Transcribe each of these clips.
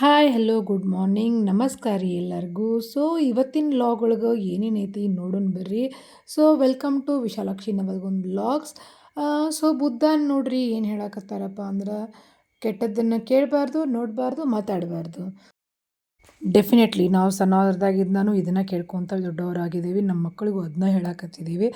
Hi hello good morning ನಮಸ್ಕಾರ ರೀ ಎಲ್ಲರಿಗೂ. ಸೊ ಇವತ್ತಿನ ಲಾಗ್ ಒಳಗೆ ಏನೇನೈತಿ ನೋಡೋಣ ಬರ್ರಿ. So welcome to Vishalakshi Navalgund logs so Buddha ನೋಡ್ರಿ ಏನು ಹೇಳಕತ್ತಾರಪ್ಪ ಅಂದ್ರೆ, ಕೆಟ್ಟದ್ದನ್ನು ಕೇಳಬಾರ್ದು, ನೋಡಬಾರ್ದು, ಮಾತಾಡಬಾರ್ದು. ಡೆಫಿನೆಟ್ಲಿ ನಾವು ಸಣ್ಣದಾಗಿದ್ದಾನು ಇದನ್ನು ಕೇಳ್ಕೊತ ದೊಡ್ಡವರಾಗಿದ್ದೀವಿ. ನಮ್ಮ ಮಕ್ಕಳಿಗೂ ಅದನ್ನ ಹೇಳಕತ್ತಿದ್ದೀವಿ.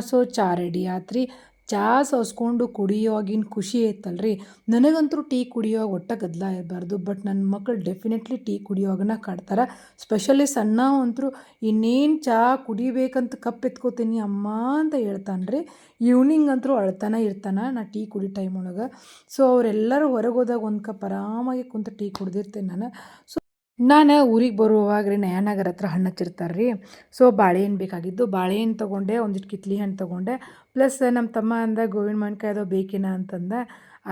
ಸೊ ಚಾ ರೆಡಿ ಆತ್ರಿ ಚಾ ಸೋಸ್ಕೊಂಡು ಕುಡಿಯೋವಾಗಿನ ಖುಷಿ ಐತಲ್ರಿ ನನಗಂತೂ ಟೀ ಕುಡಿಯೋವಾಗ ಒಟ್ಟ ಗದ್ದಲ ಇರಬಾರ್ದು, ಬಟ್ ನನ್ನ ಮಕ್ಕಳು ಡೆಫಿನೆಟ್ಲಿ ಟೀ ಕುಡಿಯೋವಾಗನ ಕಾಡ್ತಾರೆ. ಸ್ಪೆಷಲಿ ಸಣ್ಣ ಅಂತರೂ ಇನ್ನೇನು ಚಹಾ ಕುಡಿಬೇಕಂತ ಕಪ್ ಎತ್ಕೋತೀನಿ ಅಮ್ಮ ಅಂತ ಹೇಳ್ತಾನೆ ರೀ ಈವ್ನಿಂಗ್ ಅಂತೂ ಅಳ್ತಾನೆ ಇರ್ತಾನೆ ನಾ ಟೀ ಕುಡಿ ಟೈಮ್ ಒಳಗೆ. ಸೊ ಅವರೆಲ್ಲರೂ ಹೊರಗೆ ಹೋದಾಗ ಒಂದು ಕಪ್ ಆರಾಮಾಗಿ ಕುಂತು ಟೀ ಕುಡ್ದಿರ್ತೇನೆ ನಾನು. ಸೊ ನಾನು ಊರಿಗೆ ಬರುವಾಗ ರೀ ನಯಾನಗರ ಹತ್ರ ಹಣ್ಣು ಹಚ್ಚಿರ್ತಾರೆ ರೀ ಸೊ ಬಾಳೆಹಣ್ಣು ಬೇಕಾಗಿದ್ದು. ಬಾಳೆಹಣ್ಣು ತೊಗೊಂಡೆ, ಒಂದಿಷ್ಟು ಕಿತ್ಲಿ ಹಣ್ಣು ತೊಗೊಂಡೆ. ಪ್ಲಸ್ ನಮ್ಮ ತಮ್ಮ ಅಂದ ಗೋವಿನ ಮಾವಿನಕಾಯಿ ಅದು ಬೇಕೇನ? ಅಂತಂದ.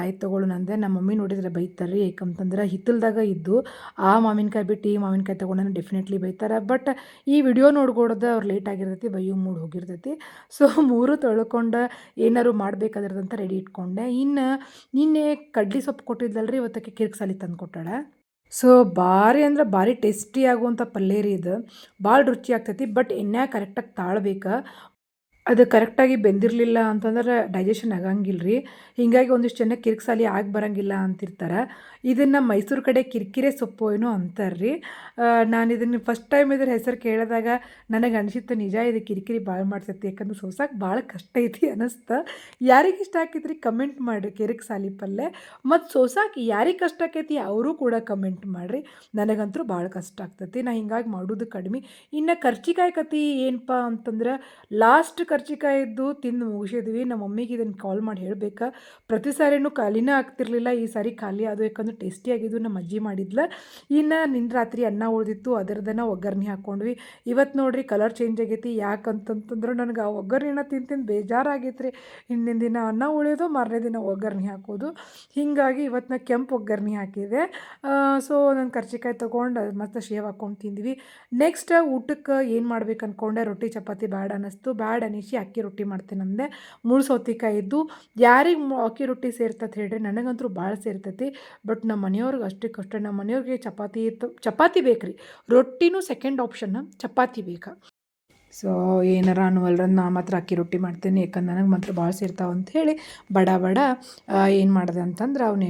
ಆಯ್ತು ತೊಗೊಳು ನಂದೆ. ನಮ್ಮ ಮಮ್ಮಿ ನೋಡಿದ್ರೆ ಬೈತಾರೆ ರೀ ಯಾಕಂತಂದ್ರೆ ಹಿತ್ತಲ್ದಾಗ ಇದ್ದು, ಆ ಮಾವಿನಕಾಯಿ ಬಿಟ್ಟು ಈ ಮಾವಿನಕಾಯಿ ತೊಗೊಂಡು ಡೆಫಿನೆಟ್ಲಿ ಬೈತಾರೆ. ಬಟ್ ಈ ವಿಡಿಯೋ ನೋಡ್ಕೊಡೋದು ಅವ್ರು ಲೇಟ್ ಆಗಿರ್ತೈತಿ, ಬೈಯೋ ಮೂಡ್ ಹೋಗಿರ್ತೈತಿ. ಸೊ ಮೂರು ತೊಳ್ಕೊಂಡು ಏನಾರು ಮಾಡಬೇಕಾದ್ರದಂತ ರೆಡಿ ಇಟ್ಕೊಂಡೆ. ಇನ್ನು, ನಿನ್ನೆ ಕಡ್ಲಿ ಸೊಪ್ಪು ಕೊಟ್ಟಿದ್ದಲ್ರಿ ಇವತ್ತಕ್ಕೆ ಕಿರ್ಕ್ಸಾಲಿ ತಂದು ಕೊಟ್ಟಾಳೆ ಸೊ ಭಾರಿ ಅಂದ್ರೆ ಭಾರಿ ಟೇಸ್ಟಿ ಆಗುವಂಥ ಪಲ್ಯ ರೀ ಇದು. ಭಾಳ ರುಚಿ ಆಗ್ತೈತಿ, ಬಟ್ ಎಣ್ಣೆ ಕರೆಕ್ಟಾಗಿ ತಾಳ್ಬೇಕು. ಅದು ಕರೆಕ್ಟಾಗಿ ಬೆಂದಿರಲಿಲ್ಲ ಅಂತಂದ್ರೆ ಡೈಜೆಷನ್ ಆಗಂಗಿಲ್ಲ ರೀ ಹೀಗಾಗಿ ಒಂದಿಷ್ಟು ಜನ ಕಿರಿಕ್ಸಾಲಿ ಆಗಿ ಬರಂಗಿಲ್ಲ ಅಂತಿರ್ತಾರೆ. ಇದನ್ನು ಮೈಸೂರು ಕಡೆ ಕಿರಿಕಿರೆ ಸೊಪ್ಪು ಏನೋ ಅಂತಾರೆ ರೀ ನಾನು ಇದನ್ನು ಫಸ್ಟ್ ಟೈಮ್ ಇದ್ರ ಹೆಸರು ಕೇಳಿದಾಗ ನನಗೆ ಅನಿಸಿತ್ತು, ನಿಜ ಇದು ಕಿರಿಕಿರಿ ಭಾಳ ಮಾಡ್ಸತ್ತೆ, ಯಾಕಂದ್ರೆ ಸೋಸಕ್ಕೆ ಭಾಳ ಕಷ್ಟ ಐತಿ ಅನ್ನಿಸ್ತ ಯಾರಿಗೆ ಇಷ್ಟ ಆಕೈತ್ರಿ ಕಮೆಂಟ್ ಮಾಡಿರಿ ಕಿರಿಕ್ ಸಾಲಿ ಪಲ್ಯ ಮತ್ತು ಸೋಸಾಕ್ ಯಾರಿಗೆ ಕಷ್ಟ ಆಕೈತಿ ಅವರು ಕೂಡ ಕಮೆಂಟ್ ಮಾಡಿರಿ. ನನಗಂತೂ ಭಾಳ ಕಷ್ಟ ಆಗ್ತೈತಿ. ನಾ ಹಿಂಗಾಗಿ ಮಾಡೋದು ಕಡಿಮೆ. ಇನ್ನು ಖರ್ಚಿಕಾಯಿ ಕತಿ ಏನಪ್ಪ ಅಂತಂದ್ರೆ ಲಾಸ್ಟ್ ಕರ್ಚಿಕಾಯಿದ್ದು ತಿಂದು ಮುಗಿಸಿದ್ವಿ. ನಮ್ಮ ಮಮ್ಮಿಗೆ ಇದನ್ನು ಕಾಲ್ ಮಾಡಿ ಹೇಳಬೇಕಾ. ಪ್ರತಿ ಸಾರಿನೂ ಖಾಲಿನೇ ಆಗ್ತಿರ್ಲಿಲ್ಲ. ಈ ಸಾರಿ ಖಾಲಿ ಅದು ಯಾಕಂದ್ರೆ ಟೇಸ್ಟಿಯಾಗಿದ್ದು ನಮ್ಮ ಅಜ್ಜಿ ಮಾಡಿದ್ಲ. ಇನ್ನು ನಿನ್ನ ರಾತ್ರಿ ಅನ್ನ ಉಳಿದಿತ್ತು. ಅದರದನ್ನ ಒಗ್ಗರಣೆ ಹಾಕ್ಕೊಂಡ್ವಿ ಇವತ್ತು ನೋಡ್ರಿ ಕಲರ್ ಚೇಂಜ್ ಆಗೈತಿ. ಯಾಕಂತಂತಂದ್ರೆ ನನಗೆ ಆ ಒಗ್ಗರಣೆನ ತಿಂದು ತಿಂದು ರೀ ಹಿಂದಿನ ದಿನ ಅನ್ನ ಉಳಿಯೋದು, ಮಾರನೇ ದಿನ ಒಗ್ಗರಣೆ ಹಾಕೋದು. ಹೀಗಾಗಿ ಇವತ್ತು ನಾ ಕೆಂಪು ಒಗ್ಗರಣೆ ಹಾಕಿದೆ. ಸೊ ನಾನು ಕರ್ಚಿಕಾಯಿ ತೊಗೊಂಡು ಮತ್ತೆ ಶೇವ್ ಹಾಕ್ಕೊಂಡು ತಿಂದ್ವಿ. ನೆಕ್ಸ್ಟ್ ಊಟಕ್ಕೆ ಏನು ಮಾಡ್ಬೇಕು ಅಂದ್ಕೊಂಡೆ ರೊಟ್ಟಿ, ಚಪಾತಿ ಬ್ಯಾಡ ಅನ್ನಿಸ್ತು. ಬ್ಯಾಡ ಅನಿಸಿ ಅಕ್ಕಿ ರೊಟ್ಟಿ ಮಾಡ್ತೇನೆ ಅಂದೆ. ಮುಳು ಸೌತಿಕಾಯಿ ಇದ್ದು, ಯಾರಿಗೆ ಅಕ್ಕಿ ರೊಟ್ಟಿ ಸೇರ್ತೈತೆ ಹೇಳ್ರಿ, ನನಗಂತೂ ಭಾಳ ಸೇರ್ತೈತಿ. ಬಟ್ ನಮ್ಮ ಮನೆಯವ್ರಿಗೆ ಅಷ್ಟಕ್ಕಷ್ಟೇ ನಮ್ಮ ಮನೆಯವ್ರಿಗೆ ಚಪಾತಿ ಚಪಾತಿ ಬೇಕು ರೀ ರೊಟ್ಟಿನೂ ಸೆಕೆಂಡ್ ಆಪ್ಷನ್ ಚಪಾತಿ ಬೇಕಾ. ಸೊ, ಏನಾರ ಅನ್ನುವಲ್ರಂದು ನಾ ಮಾತ್ರ ಅಕ್ಕಿ ರೊಟ್ಟಿ ಮಾಡ್ತೇನೆ, ಯಾಕಂದ್ರೆ ನನಗೆ ಮಾತ್ರ ಭಾಳ ಸೇರ್ತಾವೆ ಅಂತ ಹೇಳಿ ಬಡ ಬಡ ಏನು ಮಾಡಿದೆ ಅಂತಂದ್ರೆ ಅವನ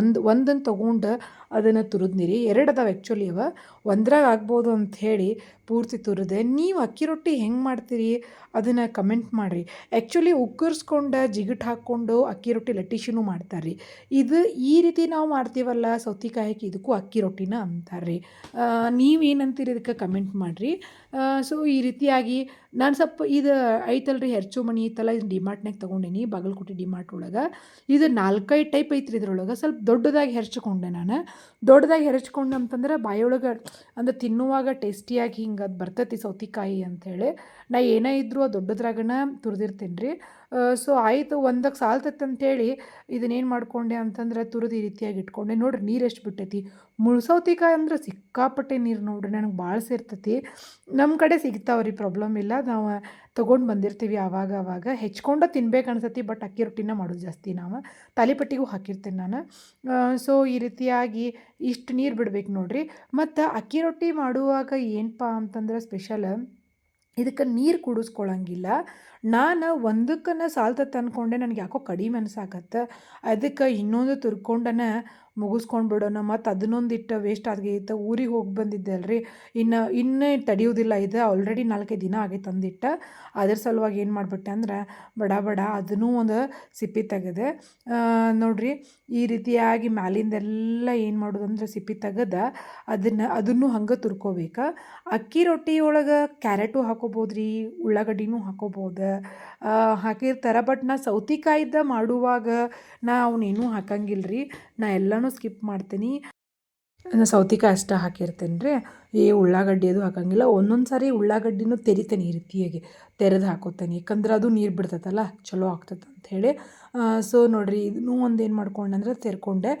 ಒಂದು ಒಂದನ್ನು ತೊಗೊಂಡು ಅದನ್ನು ತುರಿದ್ನಿರಿ ಎರಡು ಅದಾವೆ ಆ್ಯಕ್ಚುಲಿ ಅವ. ಒಂದ್ರಾಗ ಆಗ್ಬೋದು ಹೇಳಿ ಪೂರ್ತಿ ತುರಿದೆ. ನೀವು ಅಕ್ಕಿ ರೊಟ್ಟಿ ಹೆಂಗೆ ಮಾಡ್ತೀರಿ? ಅದನ್ನು ಕಮೆಂಟ್ ಮಾಡಿರಿ. ಆ್ಯಕ್ಚುಲಿ ಉಕ್ಕರ್ಸ್ಕೊಂಡು ಜಿಗಿಟ್ ಹಾಕ್ಕೊಂಡು ಅಕ್ಕಿ ರೊಟ್ಟಿ ಲಟ್ಟಿಶಿನೂ ಮಾಡ್ತಾರೆ ರೀ ಇದು ಈ ರೀತಿ ನಾವು ಮಾಡ್ತೀವಲ್ಲ, ಸೌತಿಕಾಯಕ್ಕೆ ಇದಕ್ಕೂ ಅಕ್ಕಿ ರೊಟ್ಟಿನ ಅಂತಾರೆ ರೀ ನೀವೇನಂತೀರಿ ಇದಕ್ಕೆ ಕಮೆಂಟ್ ಮಾಡಿರಿ. ಸೊ ಈ ರೀತಿಯಾಗಿ ನಾನು ಸ್ವಲ್ಪ ಇದು ಐತಲ್ರಿ ಹೆರ್ಚು ಮಣಿ ಐತಲ್ಲ ಇದು ಡಿಮಾರ್ಟ್ನಾಗ ತೊಗೊಂಡೇನಿ, ಬಾಗಲಕೋಟೆ ಡಿಮಾರ್ಟ್ ಒಳಗೆ. ಇದು ನಾಲ್ಕೈದು ಟೈಪ್ ಐತ್ರಿ ಇದ್ರೊಳಗೆ, ಸ್ವಲ್ಪ ದೊಡ್ಡದಾಗಿ ಹೆರ್ಚ್ಕೊಂಡೆ ನಾನು. ದೊಡ್ಡದಾಗಿ ಹೆರಚ್ಕೊಂಡೆ ಅಂತಂದ್ರೆ ಬಾಯೊಳಗೆ ಅಂದ್ರೆ ತಿನ್ನುವಾಗ ಟೇಸ್ಟಿಯಾಗಿ ಹಿಂಗೆ ಅದು ಬರ್ತೈತಿ ಸೌತಿಕಾಯಿ ಅಂಥೇಳಿ ನಾ ಏನೇ ಇದ್ದರೂ ಆ ದೊಡ್ಡದ್ರಾಗನ ತುರಿದಿರ್ತೀನಿ ರೀ ಸೊ ಆಯಿತು ಒಂದಕ್ಕೆ ಸಾಲ್ತೈತೆ ಅಂತೇಳಿ ಇದನ್ನೇನು ಮಾಡ್ಕೊಂಡೆ ಅಂತಂದ್ರೆ ತುರಿದು ಈ ರೀತಿಯಾಗಿ ಇಟ್ಕೊಂಡೆ. ನೋಡ್ರಿ ನೀರು ಎಷ್ಟು ಬಿಟ್ಟೈತಿ. ಮುಳ್ಸೌತಿಕಾಯಿ ಅಂದ್ರೆ ಸಿಕ್ಕಾಪಟ್ಟೆ ನೀರು ನೋಡ್ರಿ ನನಗೆ ಭಾಳ ಸೇರ್ತೈತಿ. ನಮ್ಮ ಕಡೆ ಸಿಗ್ತಾವ್ರಿ, ಪ್ರಾಬ್ಲಮ್ ಇಲ್ಲ. ನಾವು ತೊಗೊಂಡು ಬಂದಿರ್ತೀವಿ ಆವಾಗ ಆವಾಗ. ಹೆಚ್ಕೊಂಡು ತಿನ್ಬೇಕು ಅನ್ಸತಿ, ಬಟ್ ಅಕ್ಕಿ ರೊಟ್ಟಿನ ಮಾಡೋದು ಜಾಸ್ತಿ ನಾವು. ತಾಲಿಪಟ್ಟಿಗೂ ಹಾಕಿರ್ತೇನೆ ನಾನು. ಸೊ ಈ ರೀತಿಯಾಗಿ ಇಷ್ಟು ನೀರು ಬಿಡ್ಬೇಕು ನೋಡ್ರಿ. ಮತ್ತು ಅಕ್ಕಿ ರೊಟ್ಟಿ ಮಾಡುವಾಗ ಏನಪ್ಪ ಅಂತಂದ್ರೆ ಸ್ಪೆಷಲ್ ಇದಕ್ಕೆ ನೀರು ಕುಡಿಸ್ಕೊಳ್ಳಂಗಿಲ್ಲ ನಾನು ಒಂದಕ್ಕನ ಸಾಲ್ತ ಅಂದ್ಕೊಂಡೆ ನನಗೆ ಯಾಕೋ ಕಡಿಮೆ ಅನ್ಸಾಕತ್ತೆ. ಅದಕ್ಕೆ ಇನ್ನೊಂದು ತುರ್ಕೊಂಡನ ಮುಗಿಸ್ಕೊಂಡು ಬಿಡೋಣ. ಮತ್ತು ಅದನ್ನೊಂದು ಇಟ್ಟು ವೇಸ್ಟ್ ಆಗೈತೆ ಊರಿಗೆ ಹೋಗಿ ಬಂದಿದ್ದೆ ಅಲ್ರಿ. ಇನ್ನು, ಇನ್ನೇ ತಡಿಯೋದಿಲ್ಲ ಇದು. ಆಲ್ರೆಡಿ ನಾಲ್ಕೈದು ದಿನ ಆಗೈತೆ ಅಂದಿಟ್ಟು ಅದ್ರ ಸಲುವಾಗಿ ಏನು ಮಾಡಿಬಿಟ್ಟೆ ಅಂದ್ರೆ, ಬಡ ಬಡ ಅದನ್ನೂ ಒಂದು ಸಿಪ್ಪಿ ತೆಗೆದೆ ನೋಡಿರಿ ಈ ರೀತಿಯಾಗಿ ಮ್ಯಾಲಿಂದೆಲ್ಲ ಏನು ಮಾಡೋದು ಅಂದ್ರೆ ಸಿಪ್ಪಿ ತೆಗೆದ ಅದನ್ನು ಅದನ್ನು ಹಂಗೆ ತುರ್ಕೋಬೇಕು. ಅಕ್ಕಿ ರೊಟ್ಟಿ ಒಳಗೆ ಕ್ಯಾರೆಟು ಹಾಕೋಬೋದು ರೀ ಉಳ್ಳಾಗಡ್ಡಿನೂ ಹಾಕೋಬೋದು. ಹಾಕಿರ್ತಾರೆ. ಬಟ್ ನಾ ಸೌತಿಕಾಯ್ದು ಮಾಡುವಾಗ ನಾ ಅವನೇನೂ ಹಾಕಂಗಿಲ್ಲ ರೀ ನಾ ಎಲ್ಲನೂ ಸ್ಕಿಪ್ ಮಾಡ್ತೀನಿ. ಸೌತಿಕಾಯಿ ಅಷ್ಟೇ ಹಾಕಿರ್ತೇನೆ ರೀ ಈ ಉಳ್ಳಾಗಡ್ಡಿ ಅದು ಹಾಕಂಗಿಲ್ಲ. ಒಂದೊಂದು ಸಾರಿ ಉಳ್ಳಾಗಡ್ಡಿನೂ ತೆರಿತೇನೆ ಈ ರೀತಿಯಾಗಿ. ತೆರೆದು ಹಾಕೋತೇನೆ. ಯಾಕಂದ್ರೆ ಅದು ನೀರು ಬಿಡ್ತೈತಲ್ಲ, ಚಲೋ ಆಗ್ತದೆ ಅಂಥೇಳಿ ಸೊ ನೋಡಿರಿ ಇದನ್ನೂ ಒಂದು ಏನು ಮಾಡ್ಕೊಂಡಂದ್ರೆ ತೆರ್ಕೊಂಡೆ.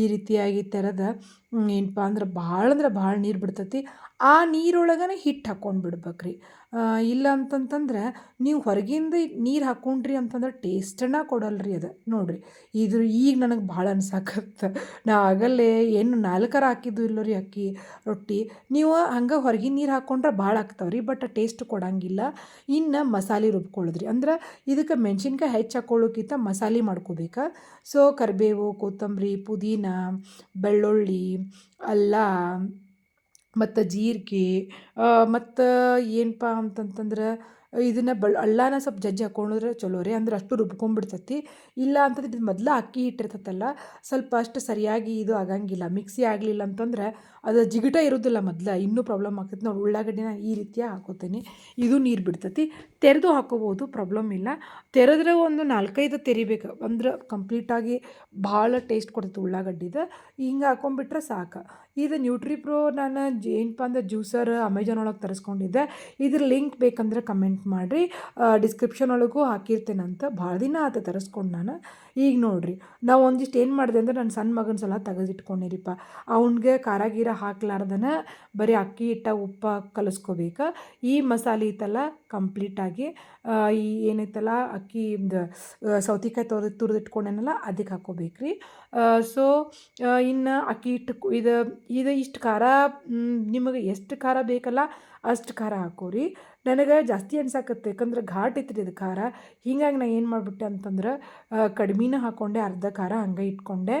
ಈ ರೀತಿಯಾಗಿ ತೆರೆದ ಏನಪ್ಪ ಅಂದ್ರೆ ಭಾಳ ಅಂದ್ರೆ ಭಾಳ ನೀರು ಬಿಡ್ತೈತಿ. ಆ ನೀರೊಳಗನೇ ಹಿಟ್ಟು ಹಾಕ್ಕೊಂಡು ಬಿಡ್ಬೇಕು ರೀ ಇಲ್ಲ ಅಂತಂತಂದ್ರೆ ನೀವು ಹೊರಗಿಂದ ನೀರು ಹಾಕ್ಕೊಂಡ್ರಿ ಅಂತಂದ್ರೆ ಟೇಸ್ಟನ್ನ ಕೊಡಲ್ಲ ರೀ ಅದು. ನೋಡಿರಿ, ಇದು ಈಗ ನನಗೆ ಭಾಳ ಅನ್ಸಾಕತ್ತ. ನಾ ಆಗಲ್ಲೇ ಏನು ನಾಲ್ಕರ ಹಾಕಿದ್ದು ಇಲ್ಲ ರೀ ಅಕ್ಕಿ ರೊಟ್ಟಿ. ನೀವು ಹಂಗೆ ಹೊರಗಿನ ನೀರು ಹಾಕ್ಕೊಂಡ್ರೆ ಭಾಳ ಆಗ್ತಾವೆ ಬಟ್ ಟೇಸ್ಟ್ ಕೊಡಂಗಿಲ್ಲ. ಇನ್ನು ಮಸಾಲೆ ರುಬ್ಕೊಳ್ಳೋದ್ರಿ ಅಂದ್ರೆ ಇದಕ್ಕೆ ಮೆಣಸಿನ್ಕಾಯಿ ಹೆಚ್ಚು ಹಾಕೊಳ್ಳೋಕ್ಕಿಂತ ಮಸಾಲೆ ಮಾಡ್ಕೋಬೇಕು. ಸೊ ಕರಿಬೇವು, ಕೊತ್ತಂಬರಿ, ಪುದೀನ, ಬೆಳ್ಳುಳ್ಳಿ, ಅಲ್ಲ ಮತ್ತು ಜೀರಿಗೆ ಮತ್ತು ಏನಪ್ಪ ಅಂತಂತಂದ್ರೆ ಇದನ್ನು ಬಳ ಅಲ್ಲಾನ ಸ್ವಲ್ಪ ಜಜ್ಜಿ ಹಾಕ್ಕೊಂಡ್ರೆ ಚಲೋ ರೀ, ಅಂದ್ರೆ ಅಷ್ಟು ರುಬ್ಕೊಂಡ್ಬಿಡ್ತೈತಿ ಇಲ್ಲ ಅಂತಂದ್ರೆ ಇದು ಮೊದಲು ಅಕ್ಕಿ ಹಿಟ್ಟಿರ್ತೈತಲ್ಲ ಸ್ವಲ್ಪ ಅಷ್ಟು ಸರಿಯಾಗಿ ಇದು ಆಗಂಗಿಲ್ಲ, ಮಿಕ್ಸಿ ಆಗಲಿಲ್ಲ ಅಂತಂದ್ರೆ ಅದು ಜಿಗಟ ಇರೋದಿಲ್ಲ ಮೊದಲು, ಇನ್ನೂ ಪ್ರಾಬ್ಲಮ್ ಆಗ್ತೈತಿ. ನಾವು ಉಳ್ಳಾಗಡ್ಡಿನ ಈ ರೀತಿಯ ಹಾಕೋತೀನಿ, ಇದು ನೀರು ಬಿಡ್ತೈತಿ. ತೆರೆದು ಹಾಕೋಬೋದು, ಪ್ರಾಬ್ಲಮ್ ಇಲ್ಲ. ತೆರೆದ್ರೆ ಒಂದು ನಾಲ್ಕೈದು ತೆರಿಬೇಕು ಅಂದ್ರೆ ಕಂಪ್ಲೀಟಾಗಿ ಭಾಳ ಟೇಸ್ಟ್ ಕೊಡ್ತೈತಿ ಉಳ್ಳಾಗಡ್ಡಿದು, ಹಿಂಗೆ ಹಾಕೊಂಡ್ಬಿಟ್ರೆ ಸಾಕು. ಇದು ನ್ಯೂಟ್ರಿಪ್ರೋ ನಾನು ಜೇನ್ ಏನಪ್ಪ ಅಂದ್ರೆ ಜ್ಯೂಸರ್ ಅಮೆಝಾನ್ ಒಳಗೆ ತರಿಸ್ಕೊಂಡಿದ್ದೆ. ಇದ್ರ ಲಿಂಕ್ ಬೇಕಂದ್ರೆ ಕಮೆಂಟ್ ಮಾಡಿರಿ. ಡಿಸ್ಕ್ರಿಪ್ಷನ್ ಒಳಗೂ ಹಾಕಿರ್ತೇನಂತ ಭಾಳ ದಿನ ಆತ ತರಿಸ್ಕೊಂಡು ನಾನು. ಈಗ ನೋಡಿರಿ, ನಾವು ಒಂದಿಷ್ಟು ಏನು ಮಾಡಿದೆ ಅಂದ್ರೆ ನನ್ನ ಸಣ್ಣ ಮಗನ ಸಲ ತೆಗೆದಿಟ್ಕೊಂಡಿರಿಪ್ಪ ಅವನಿಗೆ ಖಾರ ಗೀರ ಹಾಕ್ಲಾರ್ದನ ಬರೀ ಅಕ್ಕಿ, ಹಿಟ್ಟ, ಉಪ್ಪ ಕಲಿಸ್ಕೋಬೇಕು. ಈ ಮಸಾಲೆ ಇತ್ತಲ್ಲ ಕಂಪ್ಲೀಟಾಗಿ ಈ ಏನೈತಲ್ಲ ಅಕ್ಕಿ ಸೌತೆಕಾಯಿ ತೊರೆದು ತುರಿದಿಟ್ಕೊಂಡೇನಲ್ಲ ಅದಕ್ಕೆ ಹಾಕೋಬೇಕ್ರಿ. ಸೊ ಇನ್ನು ಅಕ್ಕಿ ಹಿಟ್ಟು ಇದು ಇದು ಇಷ್ಟು ಖಾರ ನಿಮಗೆ ಎಷ್ಟು ಖಾರ ಬೇಕಲ್ಲ ಅಷ್ಟು ಖಾರ ಹಾಕೋರಿ. ನನಗೆ ಜಾಸ್ತಿ ಅನ್ಸಾಕತ್ತೆ, ಯಾಕಂದ್ರೆ ಘಾಟ್ ಐತ್ರಿ ಇದು ಖಾರ. ಹೀಗಾಗಿ ನಾನು ಏನು ಮಾಡಿಬಿಟ್ಟೆ ಅಂತಂದ್ರೆ ಕಡ್ಮೆನ ಹಾಕ್ಕೊಂಡೆ ಅರ್ಧ ಖಾರ ಹಂಗೆ ಇಟ್ಕೊಂಡೆ.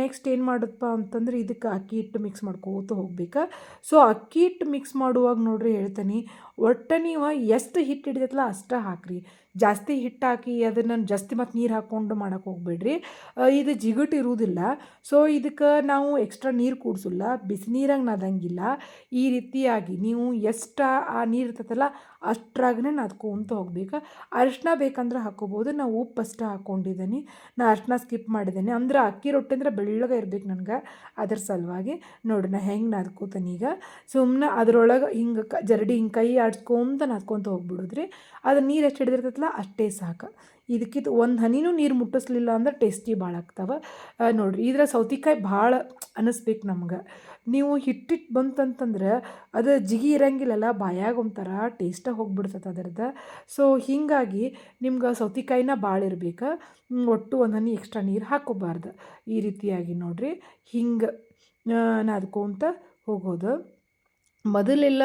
ನೆಕ್ಸ್ಟ್ ಏನು ಮಾಡುತ್ತಪ್ಪ ಅಂತಂದ್ರೆ ಇದಕ್ಕೆ ಅಕ್ಕಿ ಹಿಟ್ಟು ಮಿಕ್ಸ್ ಮಾಡ್ಕೋತ ಹೋಗ್ಬೇಕು. ಸೊ ಅಕ್ಕಿ ಹಿಟ್ಟು ಮಿಕ್ಸ್ ಮಾಡುವಾಗ ನೋಡ್ರಿ ಹೇಳ್ತೀನಿ, ಒಟ್ಟು ನೀವು ಎಷ್ಟು ಹಿಟ್ಟು ಹಿಡಿದೈತಲ್ಲ ಅಷ್ಟೇ ಹಾಕಿರಿ. ಜಾಸ್ತಿ ಹಿಟ್ಟು ಹಾಕಿ ಅದನ್ನು ಜಾಸ್ತಿ ಮತ್ತು ನೀರು ಹಾಕ್ಕೊಂಡು ಮಾಡೋಕೆ ಹೋಗ್ಬೇಡ್ರಿ. ಇದು ಜಿಗುಟು ಇರುವುದಿಲ್ಲ ಸೊ, ಇದಕ್ಕೆ ನಾವು ಎಕ್ಸ್ಟ್ರಾ ನೀರು ಕೂಡಿಸಿಲ್ಲ. ಬಿಸಿ ನೀರಂಗೆ ನಾದಂಗಿಲ್ಲ. ಈ ರೀತಿಯಾಗಿ ನೀವು ಎಷ್ಟು ಆ ನೀರು ಇರ್ತೈತಲ್ಲ ಅಷ್ಟ್ರಾಗೇ ನಾದ್ಕೊಂತ ಹೋಗ್ಬೇಕು. ಅರಿಶಿನ ಬೇಕಂದ್ರೆ ಹಾಕ್ಕೋಬೋದು ನಾವು ಉಪ್ಪು ಅಷ್ಟು ಹಾಕ್ಕೊಂಡಿದ್ದೀನಿ ನಾ ಅರಿಶಿನ ಸ್ಕಿಪ್ ಮಾಡಿದ್ದೀನಿ ಅಂದ್ರೆ ಅಕ್ಕಿ ರೊಟ್ಟಿ ಅಂದ್ರೆ ಬೆಳ್ಳಗೆ ಇರ್ಬೇಕು ನನಗೆ, ಅದ್ರ ಸಲುವಾಗಿ. ನೋಡಿ, ನಾ ಹೆಂಗೆ ನಾದ್ಕೋತೀನಿ ಈಗ. ಸುಮ್ಮನೆ ಅದರೊಳಗೆ ಹಿಂಗೆ ಜರಡಿ ಹಿಂಗೆ ಕೈ ಆಡ್ಸ್ಕೊಂತ ನಾದ್ಕೊತ ಹೋಗ್ಬಿಡೋದ್ರಿ. ಅದು ನೀರು ಎಷ್ಟು ಹಿಡಿದಿರ್ತೈತಲ್ಲ ಅಷ್ಟೇ ಸಾಕು. ಇದಕ್ಕಿಂತ ಒಂದು ಹನಿನೂ ನೀರು ಮುಟ್ಟಿಸ್ಲಿಲ್ಲ ಅಂದ್ರೆ ಟೇಸ್ಟಿ ಭಾಳ ಆಗ್ತಾವೆ. ನೋಡಿರಿ, ಇದ್ರ ಸೌತಿಕಾಯಿ ಭಾಳ ಅನ್ನಿಸ್ಬೇಕು ನಮ್ಗೆ. ನೀವು ಹಿಟ್ಟಿಟ್ಟು ಬಂತಂತಂದ್ರೆ ಅದು ಜಿಗಿ ಇರಂಗಿಲ್ಲಲ್ಲ, ಬಾಯಾಗ ಒಂಥರ ಟೇಸ್ಟಾಗಿ ಹೋಗ್ಬಿಡ್ತದೆ ಅದರದ್ದು. ಸೊ ಹೀಗಾಗಿ ನಿಮ್ಗೆ ಸೌತಿಕಾಯಿನ ಭಾಳ ಇರ್ಬೇಕು. ಒಟ್ಟು ಒಂದು ಹನಿ ಎಕ್ಸ್ಟ್ರಾ ನೀರು ಹಾಕ್ಕೋಬಾರ್ದು ಈ ರೀತಿಯಾಗಿ ನೋಡಿರಿ, ಹಿಂಗೆ ನಾದ್ಕೊಂತ ಹೋಗೋದು. ಮೊದಲೆಲ್ಲ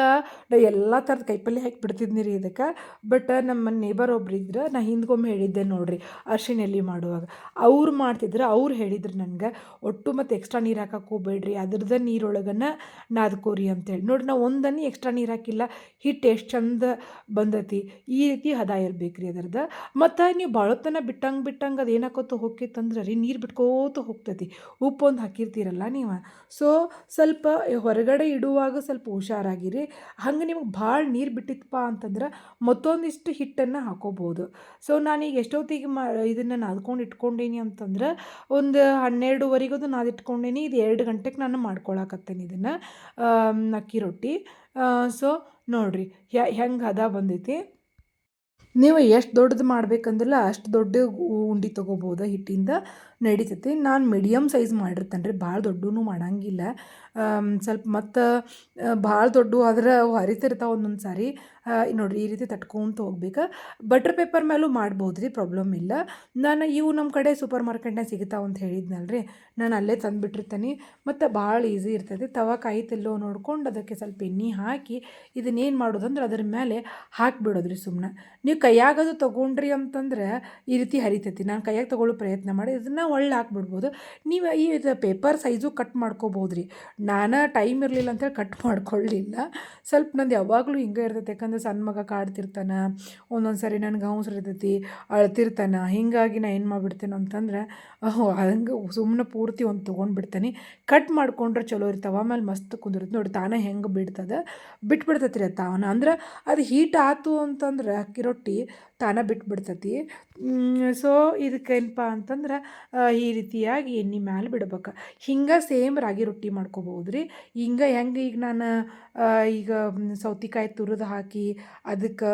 ಎಲ್ಲ ಥರದ ಕೈಪಲ್ಲಿ ಹಾಕಿ ಬಿಡ್ತಿದ್ನಿ ರೀ ಇದಕ್ಕೆ. ಬಟ್ ನಮ್ಮ ನೇಬರ್ ಒಬ್ರು ಇದ್ರೆ, ನಾ ಹಿಂದ್ಗೊಮ್ಮೆ ಹೇಳಿದ್ದೆ ನೋಡಿರಿ ಅರ್ಶಿನ ಎಲೆ ಮಾಡುವಾಗ. ಅವ್ರು ಮಾಡ್ತಿದ್ರು, ಅವ್ರು ಹೇಳಿದ್ರು ನನಗೆ, ಒಟ್ಟು ಮತ್ತು ಎಕ್ಸ್ಟ್ರಾ ನೀರು ಹಾಕಕ್ಕೆ ಹೋಗ್ಬೇಡ್ರಿ, ಅದ್ರದ್ದು ನೀರೊಳಗನ ನಾದ್ಕೋರಿ ಅಂತೇಳಿ. ನೋಡಿ ನಾವು ಒಂದನಿ ಎಕ್ಸ್ಟ್ರಾ ನೀರು ಹಾಕಿಲ್ಲ ಹಿಟ್ಟು ಎಷ್ಟು ಚಂದ ಬಂದತಿ. ಈ ರೀತಿ ಹದ ಇರ್ಬೇಕು ರೀ ಅದ್ರದ್ದು. ಮತ್ತು ನೀವು ಭಾಳೊತ್ತನ ಬಿಟ್ಟಂಗೆ ಬಿಟ್ಟಂಗೆ ಅದು ಏನಾಕೋತ ಹೋಗ್ತಿತ್ತಂದ್ರೆ ರೀ, ನೀರು ಬಿಟ್ಕೋತ ಹೋಗ್ತೈತಿ. ಒಂದು ಹಾಕಿರ್ತೀರಲ್ಲ ನೀವು. ಸೊ ಸ್ವಲ್ಪ ಹೊರಗಡೆ ಇಡುವಾಗ ಸ್ವಲ್ಪ ಹುಷಾರಾಗಿರಿ. ಹಂಗೆ ನಿಮಗೆ ಭಾಳ ನೀರು ಬಿಟ್ಟಿತ್ತಪ್ಪ ಅಂತಂದ್ರೆ ಮತ್ತೊಂದಿಷ್ಟು ಹಿಟ್ಟನ್ನು ಹಾಕೋಬೋದು. ಸೊ ನಾನೀಗ ಎಷ್ಟೊತ್ತಿಗೆ ಮ, ಇದನ್ನು ನಾದ್ಕೊಂಡು ಇಟ್ಕೊಂಡೇನಿ ಅಂತಂದ್ರೆ ಒಂದು ಹನ್ನೆರಡುವರೆಗದು ನಾದಿಟ್ಕೊಂಡೀನಿ. ಇದು ಎರಡು ಗಂಟೆಗೆ ನಾನು ಮಾಡ್ಕೊಳಕತ್ತೇನೆ ಇದನ್ನು ಅಕ್ಕಿ ರೊಟ್ಟಿ. ಸೊ ನೋಡಿರಿ ಹೆಂಗೆ ಹದ ಬಂದೈತಿ. ನೀವು ಎಷ್ಟು ದೊಡ್ಡದು ಮಾಡ್ಬೇಕಂದ್ರಲ್ಲ ಅಷ್ಟು ದೊಡ್ಡ ಉಂಡೆ ತೊಗೋಬೋದು ಹಿಟ್ಟಿಂದ ನಡಿತೈತಿ. ನಾನು ಮೀಡಿಯಮ್ ಸೈಜ್ ಮಾಡಿರ್ತೇನೆ ರೀ ಭಾಳ ದೊಡ್ಡೂ ಮಾಡಂಗಿಲ್ಲ. ಸ್ವಲ್ಪ ಮತ್ತು ಭಾಳ ದೊಡ್ಡ ಆದ್ರೆ ಅವು ಹರಿತಿರ್ತಾವೆ ಒಂದೊಂದು ಸಾರಿ. ನೋಡಿರಿ, ಈ ರೀತಿ ತಟ್ಕೊಂತ ಹೋಗ್ಬೇಕು. ಬಟರ್ ಪೇಪರ್ ಮೇಲೂ ಮಾಡ್ಬೋದು ರೀ ಪ್ರಾಬ್ಲಮ್ ಇಲ್ಲ. ನಾನು ಇವು ನಮ್ಮ ಕಡೆ ಸೂಪರ್ ಮಾರ್ಕೆಟ್ನಾಗ ಸಿಗ್ತಾವೆ ಅಂತ ಹೇಳಿದ್ನಲ್ಲ ರೀ ನಾನು ಅಲ್ಲೇ ತಂದುಬಿಟ್ಟಿರ್ತೀನಿ. ಮತ್ತು ಭಾಳ ಈಸಿ ಇರ್ತದೆ ತವ ಕಾಯಿತೆಲ್ಲೋ ನೋಡ್ಕೊಂಡು ಅದಕ್ಕೆ ಸ್ವಲ್ಪ ಎಣ್ಣೆ ಹಾಕಿ ಇದನ್ನೇನು ಮಾಡೋದಂದ್ರೆ ಅದ್ರ ಮೇಲೆ ಹಾಕಿಬಿಡೋದು ರೀ ಸುಮ್ಮನೆ ನೀವು ಕೈಯಾಗದು ತೊಗೊಂಡ್ರಿ ಅಂತಂದ್ರೆ ಈ ರೀತಿ ಹರಿತೈತಿ. ನಾನು ಕೈಯಾಗ ತೊಗೊಳ್ಳೋ ಪ್ರಯತ್ನ ಮಾಡಿ ಇದನ್ನು ಒಳ್ಳೆ ಹಾಕ್ಬಿಡ್ಬೋದು. ನೀವು ಈ ಪೇಪರ್ ಸೈಜು ಕಟ್ ಮಾಡ್ಕೋಬೋದು ರೀ ನಾನು ಟೈಮ್ ಇರಲಿಲ್ಲ ಅಂತೇಳಿ ಕಟ್ ಮಾಡ್ಕೊಳ್ಳಿಲ್ಲ ಸ್ವಲ್ಪ ನಂದು ಯಾವಾಗಲೂ ಹಿಂಗೆ ಇರ್ತೈತೆ. ಯಾಕಂದ್ರೆ ಸಣ್ಣ ಮಗ ಕಾಡ್ತಿರ್ತಾನ, ಒಂದೊಂದು ಸರಿ ನನಗೆ ಅವಸರ ಇರ್ತೈತಿ, ಅಳ್ತಿರ್ತಾನೆ. ಹೀಗಾಗಿ ನಾ ಏನು ಮಾಡಿಬಿಡ್ತೇನೆ ಅಂತಂದ್ರೆ ಹಂಗೆ ಸುಮ್ಮನೆ ಪೂರ್ತಿ ಒಂದು ತೊಗೊಂಡ್ಬಿಡ್ತೇನೆ. ಕಟ್ ಮಾಡ್ಕೊಂಡ್ರೆ ಚಲೋ ಇರ್ತಾವೆ, ಆಮೇಲೆ ಮಸ್ತ್ ಕುಂದಿರುತ್ತೆ. ನೋಡಿ ತಾನೇ ಹೆಂಗೆ ಬಿಡ್ತದೆ ಬಿಟ್ಬಿಡ್ತೈತೆ ರೀ ತಾವನ ಅಂದ್ರೆ ಅದು ಹೀಟ್ ಆಯ್ತು ಅಂತಂದ್ರೆ ಅಕ್ಕಿ ರೊಟ್ಟಿ ತಾನ ಬಿಟ್ಬಿಡ್ತತಿ. ಸೊ ಇದಕ್ಕೇನಪ್ಪ ಅಂತಂದ್ರೆ ಈ ರೀತಿಯಾಗಿ ಎಣ್ಣೆ ಮ್ಯಾಲೆ ಬಿಡ್ಬೇಕು. ಹಿಂಗೆ ಸೇಮ್ ರಾಗಿ ರೊಟ್ಟಿ ಮಾಡ್ಕೋಬೋದು ರೀ ಹಿಂಗೆ ಹೆಂಗೆ ಈಗ ನಾನು ಈಗ ಸೌತಿಕಾಯಿ ತುರಿದು ಹಾಕಿ ಅದಕ್ಕೆ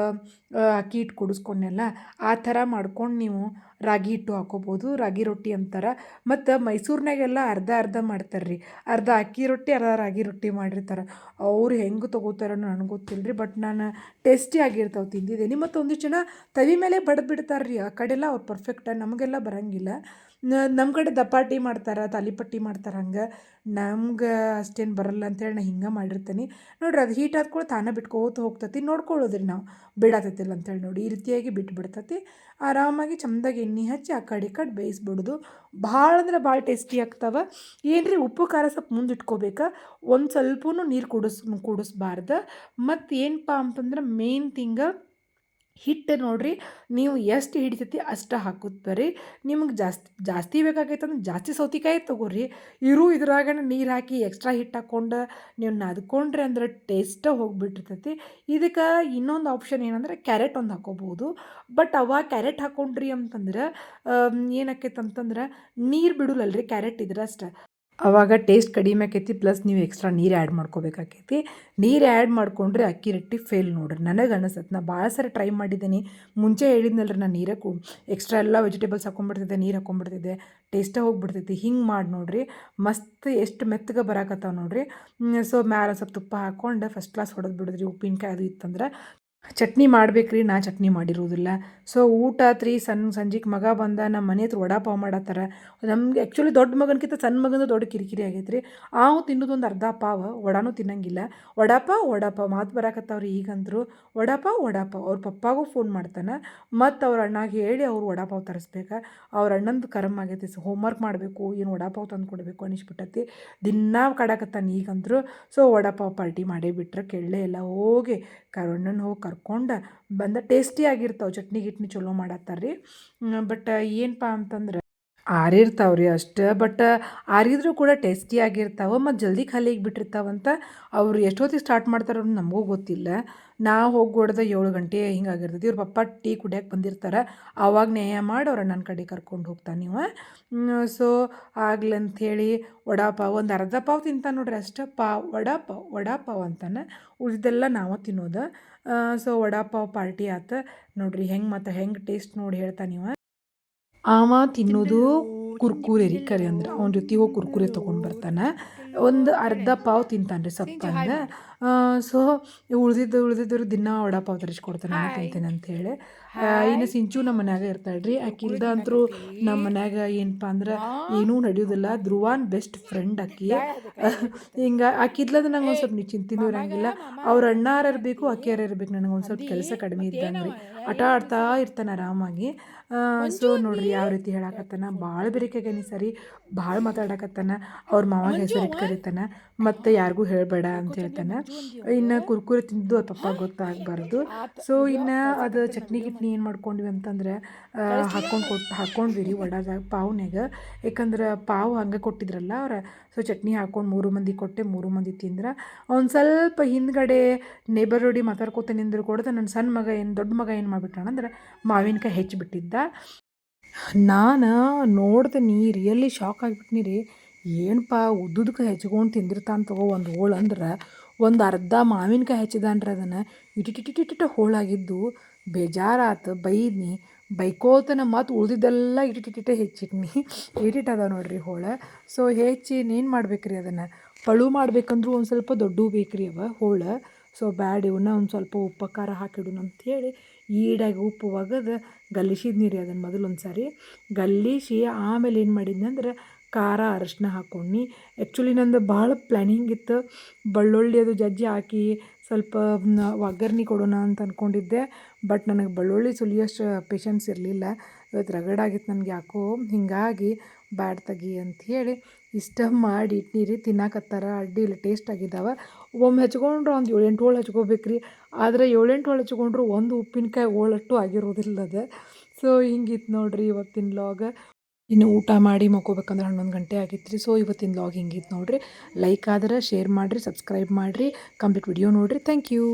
ಅಕ್ಕಿ ಹಿಟ್ಟು ಕುಡಿಸ್ಕೊಂಡೆಲ್ಲ ಆ ಥರ ಮಾಡ್ಕೊಂಡು ನೀವು ರಾಗಿ ಹಿಟ್ಟು ಹಾಕೋಬೋದು, ರಾಗಿ ರೊಟ್ಟಿ ಅಂತಾರೆ. ಮತ್ತು ಮೈಸೂರಿನಾಗೆಲ್ಲ ಅರ್ಧ ಅರ್ಧ ಮಾಡ್ತಾರೆ ರೀ ಅರ್ಧ ಅಕ್ಕಿ ರೊಟ್ಟಿ, ಅರ್ಧ ರಾಗಿ ರೊಟ್ಟಿ ಮಾಡಿರ್ತಾರೆ. ಅವ್ರು ಹೆಂಗೆ ತೊಗೋತಾರೋ ನನಗೆ ಗೊತ್ತಿಲ್ಲ ರೀ ಬಟ್ ನಾನು ಟೇಸ್ಟಿ ಆಗಿರ್ತಾವೆ ತಿಂದಿದ್ದೀನಿ. ಮತ್ತು ಒಂದಿಷ್ಟು ಜನ ತವಿ ಮೇಲೆ ಬಡ್ದು ಬಿಡ್ತಾರೆ ರೀ ಆ ಕಡೆಲ್ಲ ಅವ್ರು ಪರ್ಫೆಕ್ಟ್ ನಮಗೆಲ್ಲ ಬರಂಗಿಲ್ಲ. ನಮ್ಮ ಕಡೆ ದಪಾಟಿ ಮಾಡ್ತಾರೆ, ತಾಲಿಪಟ್ಟಿ ಮಾಡ್ತಾರೆ ಹಂಗೆ. ನಮ್ಗೆ ಅಷ್ಟೇನು ಬರಲ್ಲ ಅಂತೇಳಿ ನಾ ಹಿಂಗೆ ಮಾಡಿರ್ತೀನಿ. ನೋಡ್ರಿ ಅದು ಹೀಟ್ ಆದ್ಕೊಳ್ಳಿ ತಾನೇ ಬಿಟ್ಕೋತ ಹೋಗ್ತತಿ. ನೋಡ್ಕೊಳ್ಳೋದ್ರಿ ನಾವು. ಬಿಡಾತೈತಿಲ್ಲ ಅಂತೇಳಿ ನೋಡಿ. ಈ ರೀತಿಯಾಗಿ ಬಿಟ್ಟು ಬಿಡ್ತತಿ ಆರಾಮಾಗಿ ಚಂದಾಗಿ ಎಣ್ಣೆ ಹಚ್ಚಿ ಆ ಕಡೆ ಈ ಕಡೆ ಬೇಯಿಸ್ಬಿಡೋದು. ಭಾಳ ಅಂದ್ರೆ ಭಾಳ ಟೇಸ್ಟಿ ಆಗ್ತಾವೆ. ಏನು ರೀ ಉಪ್ಪು, ಖಾರ ಸ್ವಲ್ಪ ಮುಂದೆ ಇಟ್ಕೋಬೇಕು? ಒಂದು ಸ್ವಲ್ಪನೂ ನೀರು ಕುಡಿಸ್, ಕುಡಿಸ್ಬಾರ್ದು. ಮತ್ತು ಏನಪ್ಪ ಅಂತಂದ್ರೆ ಮೇನ್ ಥಿಂಗ ಹಿಟ್ಟು ನೋಡ್ರಿ, ನೀವು ಎಷ್ಟು ಹಿಡಿತೈತಿ ಅಷ್ಟು ಹಾಕುತ್ತೆ ರೀ ನಿಮ್ಗೆ ಜಾಸ್ತಿ ಜಾಸ್ತಿ ಬೇಕಾಗೈತಂದ್ರೆ ಜಾಸ್ತಿ ಸೌತಿಕಾಯಿ ತೊಗೋರಿ. ಇರು ಇದ್ರಾಗನ ನೀರು ಹಾಕಿ ಎಕ್ಸ್ಟ್ರಾ ಹಿಟ್ಟು ಹಾಕ್ಕೊಂಡು ನೀವು ನದ್ಕೊಂಡ್ರೆ ಅಂದ್ರೆ ಟೇಸ್ಟ ಹೋಗಿಬಿಟ್ಟಿರ್ತೈತಿ. ಇದಕ್ಕೆ ಇನ್ನೊಂದು ಆಪ್ಷನ್ ಏನಂದ್ರೆ ಕ್ಯಾರೆಟ್ ಒಂದು ಹಾಕೋಬೋದು ಬಟ್ ಅವಾಗ ಕ್ಯಾರೆಟ್ ಹಾಕ್ಕೊಂಡ್ರಿ ಅಂತಂದ್ರೆ ಏನಾಕೈತೆ ಅಂತಂದ್ರೆ ನೀರು ರೀ ಕ್ಯಾರೆಟ್ ಇದ್ರೆ ಅವಾಗ ಟೇಸ್ಟ್ ಕಡಿಮೆ ಆಕೈತಿ ಪ್ಲಸ್ ನೀವು ಎಕ್ಸ್ಟ್ರಾ ನೀರು ಆ್ಯಡ್ ಮಾಡ್ಕೋಬೇಕಾಕೈತಿ. ನೀರು ಆ್ಯಡ್ ಮಾಡಿಕೊಂಡ್ರೆ ಅಕ್ಕಿ ರೊಟ್ಟಿ ಫೇಲ್ ನೋಡ್ರಿ. ನನಗೆ ಅನಿಸತ್ತೆ ನಾ ಭಾಳ ಸರಿ ಟ್ರೈ ಮಾಡಿದ್ದೀನಿ. ಮುಂಚೆ ಹೇಳಿದ್ನಲ್ರಿ ನಾನು ನೀರಕ್ಕೂ ಎಕ್ಸ್ಟ್ರಾ ಎಲ್ಲ ವೆಜಿಟೇಬಲ್ಸ್ ಹಾಕೊಂಡ್ಬಿಡ್ತಿದ್ದೆ ನೀರು ಹಾಕೊಂಡ್ಬಿಡ್ತಿದ್ದೆ ಟೇಸ್ಟೇ ಹೋಗ್ಬಿಡ್ತೈತಿ. ಹಿಂಗೆ ಮಾಡಿ ನೋಡ್ರಿ. ಮಸ್ತ್ ಎಷ್ಟು ಮೆತ್ತಗೆ ಬರಾಕತ್ತಾವ ನೋಡ್ರಿ. ಸೊ ಮ್ಯಾಲೆ ಸ್ವಲ್ಪ ತುಪ್ಪ ಹಾಕ್ಕೊಂಡು ಫಸ್ಟ್ ಕ್ಲಾಸ್ ಹೊಡೆದು ಬಿಡಿದ್ರಿ. ಉಪ್ಪಿನಕಾಯಿ ಅದು ಇತ್ತಂದ್ರೆ. ಚಟ್ನಿ ಮಾಡ್ಬೇಕ್ರಿ, ನಾ ಚಟ್ನಿ ಮಾಡಿರೋದಿಲ್ಲ. ಸೊ ಊಟ ಆತ್ರಿ ಸಣ್ಣ ಸಂಜೆಗೆ ಮಗ ಬಂದ ನಮ್ಮ ಮನೆ ಹತ್ರ ವಡಾ ಪಾವ್ ಮಾಡತ್ತಾರ. ನಮ್ಗೆ ಆ್ಯಕ್ಚುಲಿ ದೊಡ್ಡ ಮಗನಕ್ಕಿಂತ ಸಣ್ಣ ಮಗನ ದೊಡ್ಡ ಕಿರಿಕಿರಿ ಆಗೈತೆ ರೀ ಆವು ತಿನ್ನೋದೊಂದು ಅರ್ಧ ಪಾವ, ವಡಾನೂ ತಿನ್ನಂಗಿಲ್ಲ. ವಡಾಪಾವ್ ವಡಾಪಾವ್ ಮಾತು ಬರಾಕತ್ತವ್ರಿ ಈಗಂದ್ರು ವಡಾಪಾವ್ ವಡಾಪಾವ್ ಅವ್ರ ಪಪ್ಪಾಗೂ ಫೋನ್ ಮಾಡ್ತಾನೆ. ಮತ್ತು ಅವ್ರ ಅಣ್ಣಗೆ ಹೇಳಿ ಅವ್ರು ವಡಾಪಾವ್ ತರಿಸ್ಬೇಕು. ಅವ್ರ ಅಣ್ಣಂದು ಕರ್ಮ ಆಗೈತಿ, ಸೊ ಹೋಮ್ವರ್ಕ್ ಮಾಡಬೇಕು, ಏನು ವಡಾಪಾವ್ ತಂದು ಕೊಡಬೇಕು ಅನಿಸ್ಬಿಟ್ಟತಿ. ದಿನಾ ಕಾಡಾಕತ್ತಾನೆ ಈಗಂದ್ರು ಸೊ ವಡಾಪಾವ್ ಪಾರ್ಟಿ ಮಾಡೇ ಬಿಟ್ರೆ ಕೆಳ್ಳೆ ಎಲ್ಲ ಹೋಗಿ ಕರೋಣ್ಣನ ಹೋಗಿ ಕರ್ಕೊಂಡು ಬಂದ ಟೇಸ್ಟಿ ಆಗಿರ್ತಾವೆ. ಚಟ್ನಿ ಗಿಟ್ನಿ ಚಲೋ ಮಾಡತ್ತಾರ್ರಿ. ಬಟ್ ಏನಪ್ಪ ಅಂತಂದ್ರೆ ಆರಿರ್ತಾವೆ ರೀ ಅಷ್ಟು ಬಟ್ ಆರಿದ್ರೂ ಕೂಡ ಟೇಸ್ಟಿ ಆಗಿರ್ತಾವೆ. ಮತ್ತು ಜಲ್ದಿ ಖಾಲಿಗೆ ಬಿಟ್ಟಿರ್ತಾವಂತ ಅವ್ರು ಎಷ್ಟೊತ್ತಿಗೆ ಸ್ಟಾರ್ಟ್ ಮಾಡ್ತಾರೋ ನಮಗೂ ಗೊತ್ತಿಲ್ಲ. ನಾ ಹೋಗಿ ಹೊಡ್ದ ಏಳು ಗಂಟೆ ಹಿಂಗಾಗಿರ್ತೈತಿ ಇವ್ರ ಪಪ್ಪ ಟೀ ಕುಡಿಯಕ್ಕೆ ಬಂದಿರ್ತಾರೆ. ಆವಾಗ ನ್ಯಾಯ ಮಾಡಿ ಅವ್ರ ನನ್ನ ಕಡೆ ಕರ್ಕೊಂಡು ಹೋಗ್ತಾನೆ ನೀವು ಸೊ ಆಗ್ಲಂಥೇಳಿ ವಡಾಪಾವ್ ಒಂದು ಅರ್ಧ ಪಾವ್ ತಿಂತಾನೆ ನೋಡ್ರಿ ಅಷ್ಟೇ. ಪಾವ್ ವಡಾಪಾವ್ ವಡಾಪಾವ್ ಅಂತಾನೆ. ಉಳಿದೆಲ್ಲ ನಾವು ತಿನ್ನೋದು. ಸೊ ವಡಾಪಾವ್ ಪಾರ್ಟಿ ಆತ. ನೋಡ್ರಿ ಹೆಂಗೆ ಮತ್ತು ಹೆಂಗೆ ಟೇಸ್ಟ್ ನೋಡಿ ಹೇಳ್ತಾನೆ ನೀವು. ಅವ ತಿನ್ನೋದು ಕುರ್ಕುರೆ ರೀ ಕರಿ ಅಂದ್ರೆ. ಅವನ ಜೊತೆ ಹೋಗಿ ಕುರ್ಕುರೆ ತೊಗೊಂಡು ಬರ್ತಾನೆ. ಒಂದು ಅರ್ಧ ಪಾವ್ ತಿಂತಾನೆ ರೀ ಸಪ್ಪಂದ ಸೊ ಉಳ್ದಿದ್ದು ಉಳ್ದಿದ್ರು ದಿನ ವಡಾಪಾವ್ ತರಿಸ್ಕೊಡ್ತಾನೆ ನಾನು ತಿಂತೇನೆ ಅಂತೇಳಿ ಇನ್ನು ಸಿಂಚು ನಮ್ಮ ಮನ್ಯಾಗ ಇರ್ತಾಳೆ ರೀ ಆಕಿಲ್ದ ಅಂತರೂ ನಮ್ಮ ಮನ್ಯಾಗ ಏನಪ್ಪ ಅಂದ್ರೆ ಏನೂ ನಡೆಯೋದಿಲ್ಲ. ಧ್ರುವಾನ್ ಬೆಸ್ಟ್ ಫ್ರೆಂಡ್ ಆಕಿ. ಹಿಂಗೆ ಆಕಿದ್ಲದ ನಂಗೆ ಒಂದು ಸ್ವಲ್ಪ ನೀ ಚಿಂತಿನೂ ಇರಂಗಿಲ್ಲ. ಅವ್ರ ಅಣ್ಣಾರ ಇರಬೇಕು ಅಕ್ಕಿಯಾರ ಇರ್ಬೇಕು ನನಗೆ ಒಂದು ಸ್ವಲ್ಪ ಕೆಲಸ ಕಡಿಮೆ ಇದ್ದಂಗೆ ರೀ ಆಟ ಆಡ್ತಾ ಇರ್ತಾನೆ ಆರಾಮಾಗಿ. ಸೊ ನೋಡ್ರಿ ಯಾವ ರೀತಿ ಹೇಳಕತ್ತಾನ. ಭಾಳ ಬೆರಿಕೆಗನಿ ಸರಿ. ಭಾಳ ಮಾತಾಡಕತ್ತಾನ. ಅವ್ರ ಮಾವಾಗ ಹೆಸರು ಕರಿತಾನ. ಮತ್ತು ಯಾರಿಗೂ ಹೇಳಬೇಡ ಅಂತ ಹೇಳ್ತಾನೆ. ಇನ್ನು ಕುರ್ಕುರೆ ತಿಂದು ಅದು ಪಪ್ಪ ಗೊತ್ತಾಗಬಾರ್ದು. ಸೊ ಇನ್ನು ಅದು ಚಟ್ನಿ ಗಿಟ್ನಿ ಏನು ಮಾಡ್ಕೊಂಡ್ವಿ ಅಂತಂದ್ರೆ ಹಾಕ್ಕೊಂಡು ಕೊಟ್ಟು ಹಾಕ್ಕೊಂಡ್ವಿ ರೀ ವಡಾದಾಗ ಪಾವ್ನ್ಯಾಗ. ಯಾಕಂದ್ರೆ ಪಾವ್ ಹಂಗೆ ಕೊಟ್ಟಿದ್ರಲ್ಲ ಅವ್ರ ಸೊ ಚಟ್ನಿ ಹಾಕ್ಕೊಂಡು ಮೂರು ಮಂದಿ ಕೊಟ್ಟೆ, ಮೂರು ಮಂದಿ ತಿಂದ್ರೆ. ಒಂದು ಸ್ವಲ್ಪ ಹಿಂದ್ಗಡೆ ನೇಬರ್ ರೋಡಿ ಮಾತಾಡ್ಕೊತ ನಿಂದ್ರು ಕೂಡ ನನ್ನ ಸಣ್ಣ ಮಗ ಏನು ದೊಡ್ಡ ಮಗ ಏನು ಮಾಡ್ಬಿಟ್ಟಾನಂದ್ರೆ ಮಾವಿನಕಾಯಿ ಹೆಚ್ಚಿಬಿಟ್ಟಿದ್ದ ನಾನು ನೋಡ್ದೆ ನೀ ರಿಯಲಿ ಶಾಕ್ ಆಗಿಬಿಟ್ನಿ ರೀ ಏನಪ್ಪ ಉದ್ದುದಕ್ಕೆ ಹೆಚ್ಕೊಂಡು ತಿಂದಿರ್ತಾನೆ ತಗೋ ಒಂದು ಹೋಳು ಅಂದ್ರೆ ಒಂದು ಅರ್ಧ ಮಾವಿನಕಾಯಿ ಹೆಚ್ಚಿದಾನ್ರಿ ಅದನ್ನು. ಇಟಿಟಿಟಿಟಿಟ ಹೋಳಾಗಿದ್ದು ಬೇಜಾರಾತು, ಬೈದ್ನಿ, ಬೈಕೋತನ ಮತ್ತು ಉಳ್ದಿದ್ದೆಲ್ಲ ಇಟಿಟಿಟಿಟ ಹೆಚ್ಚಿಟ್ನಿ. ಇಟಿಟ್ ಅದ ನೋಡ್ರಿ ಹೋಳ. ಸೊ ಹೆಚ್ಚಿ ಏನು ಮಾಡ್ಬೇಕ್ರಿ ಅದನ್ನು. ಪಳು ಮಾಡ್ಬೇಕಂದ್ರೂ ಒಂದು ಸ್ವಲ್ಪ ದೊಡ್ಡವು ಬೇಕ್ರಿ ಅವ ಹೋಳ. ಸೊ ಬ್ಯಾಡ ಇವನ್ನ ಒಂದು ಸ್ವಲ್ಪ ಉಪ್ಪು ಖಾರ ಹಾಕಿಡೋಣ ಅಂಥೇಳಿ ಈಡಾಗಿ ಉಪ್ಪು ಒಗದು ಗಲ್ಲಿಸಿದ್ನಿ ರೀ ಅದನ್ನು ಮೊದಲು ಒಂದು ಸಾರಿ ಗಲ್ಲಿಸಿ ಆಮೇಲೆ ಏನು ಮಾಡಿದ್ನಿ ಅಂದ್ರೆ ಖಾರ ಅರಶಿನ ಹಾಕ್ಕೊಂಡು ಆ್ಯಕ್ಚುಲಿ ನಂದು ಭಾಳ ಪ್ಲ್ಯಾನಿಂಗ್ ಇತ್ತು. ಬೆಳ್ಳುಳ್ಳಿ ಅದು ಜಜ್ಜಿ ಹಾಕಿ ಸ್ವಲ್ಪ ಒಗ್ಗರ್ಣೆ ಕೊಡೋಣ ಅಂತ ಅಂದ್ಕೊಂಡಿದ್ದೆ ಬಟ್ ನನಗೆ ಬೆಳ್ಳುಳ್ಳಿ ಸುಲಿಯೋಷ್ಟು ಪೇಷನ್ಸ್ ಇರಲಿಲ್ಲ. ಇವತ್ತು ರಗಡಾಗಿತ್ತು ನನಗೆ ಯಾಕೋ. ಹೀಗಾಗಿ ಬ್ಯಾಡ್ ತೆಗಿ ಹೇಳಿ ಇಷ್ಟ ಮಾಡಿ ಇಟ್ಟಿರಿ ತಿನ್ನಾಕತ್ತಾರ ಅಡ್ಡಿ ಇಲ್ಲ ಟೇಸ್ಟ್ ಆಗಿದ್ದಾವೆ ಒಮ್ಮೆ ಹಚ್ಕೊಂಡ್ರೆ ಒಂದು ಏಳೆಂಟು ಹೋಳು ಹಚ್ಕೋಬೇಕು ರೀ ಆದರೆ ಏಳೆಂಟು ಹೋಳು ಹಚ್ಕೊಂಡ್ರು ಒಂದು ಉಪ್ಪಿನಕಾಯಿ ಹೋಳಟ್ಟು ಆಗಿರೋದಿಲ್ಲ ಅದು ಸೊ ಹಿಂಗಿತ್ತು ನೋಡ್ರಿ ಇವತ್ತಿನ ಲಾಗ ಇನ್ನು ಊಟ ಮಾಡಿ ಮಕ್ಕೋಬೇಕಂದ್ರೆ ಹನ್ನೊಂದು ಗಂಟೆ ಆಗಿತ್ತು ರೀ ಸೊ ಇವತ್ತಿನ ಲಾಗ್ ಹಿಂಗಿತ್ತು ನೋಡಿರಿ? ಲೈಕ್ ಆದ್ರೆ ಶೇರ್ ಮಾಡಿರಿ ಸಬ್ಸ್ಕ್ರೈಬ್ ಮಾಡಿರಿ ಕಂಪ್ಲೀಟ್ ವಿಡಿಯೋ ನೋಡಿರಿ. Thank you